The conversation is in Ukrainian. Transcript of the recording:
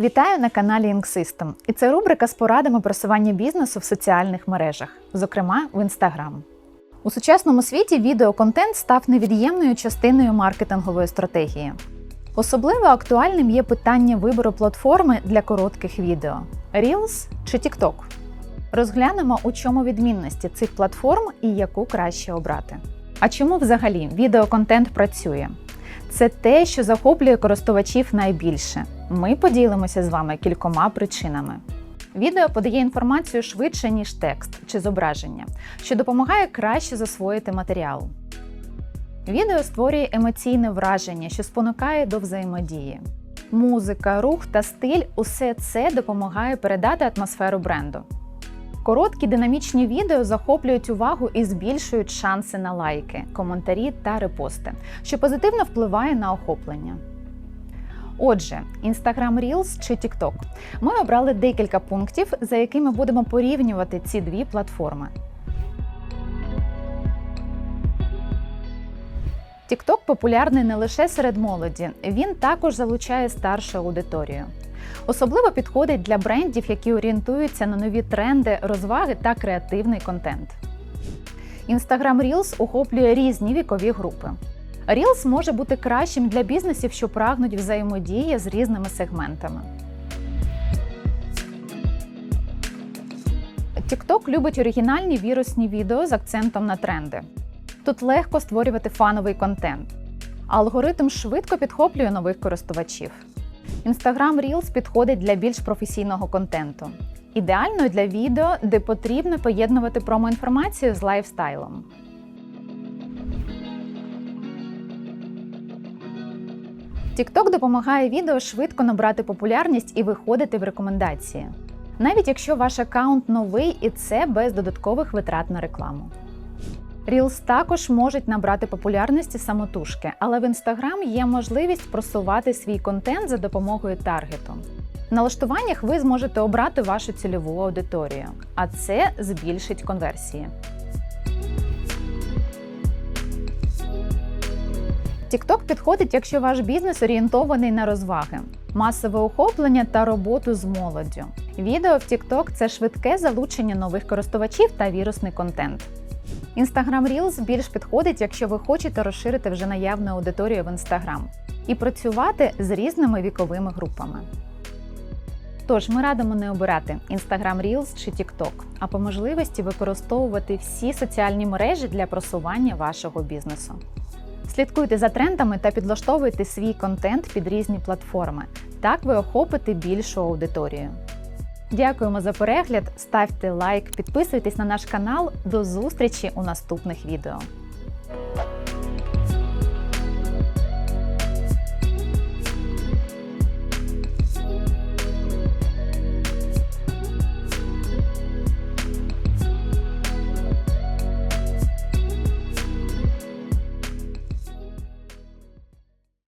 Вітаю на каналі Inksystem. І це рубрика з порадами просування бізнесу в соціальних мережах, зокрема в Instagram. У сучасному світі відеоконтент став невід'ємною частиною маркетингової стратегії. Особливо актуальним є питання вибору платформи для коротких відео Reels чи TikTok. Розглянемо, у чому відмінності цих платформ і яку краще обрати. А чому взагалі відеоконтент працює? Це те, що захоплює користувачів найбільше. Ми поділимося з вами кількома причинами. Відео подає інформацію швидше, ніж текст чи зображення, що допомагає краще засвоїти матеріал. Відео створює емоційне враження, що спонукає до взаємодії. Музика, рух та стиль усе це допомагає передати атмосферу бренду. Короткі динамічні відео захоплюють увагу і збільшують шанси на лайки, коментарі та репости, що позитивно впливає на охоплення. Отже, Instagram Reels чи TikTok. Ми обрали декілька пунктів, за якими будемо порівнювати ці дві платформи. TikTok популярний не лише серед молоді, він також залучає старшу аудиторію. Особливо підходить для брендів, які орієнтуються на нові тренди, розваги та креативний контент. Instagram Reels охоплює різні вікові групи. Reels може бути кращим для бізнесів, що прагнуть взаємодії з різними сегментами. TikTok любить оригінальні вірусні відео з акцентом на тренди. Тут легко створювати фановий контент. Алгоритм швидко підхоплює нових користувачів. Instagram Reels підходить для більш професійного контенту. Ідеально для відео, де потрібно поєднувати промоінформацію з лайфстайлом. TikTok допомагає відео швидко набрати популярність і виходити в рекомендації, навіть якщо ваш аккаунт новий і це без додаткових витрат на рекламу. Reels також можуть набрати популярності самотужки, але в Instagram є можливість просувати свій контент за допомогою таргету. В налаштуваннях ви зможете обрати вашу цільову аудиторію, а це збільшить конверсії. TikTok підходить, якщо ваш бізнес орієнтований на розваги, масове охоплення та роботу з молоддю. Відео в TikTok – це швидке залучення нових користувачів та вірусний контент. Instagram Reels більш підходить, якщо ви хочете розширити вже наявну аудиторію в Instagram і працювати з різними віковими групами. Тож ми радимо не обирати Instagram Reels чи TikTok, а по можливості використовувати всі соціальні мережі для просування вашого бізнесу. Слідкуйте за трендами та підлаштовуйте свій контент під різні платформи. Так ви охопите більшу аудиторію. Дякуємо за перегляд, ставте лайк, підписуйтесь на наш канал. До зустрічі у наступних відео.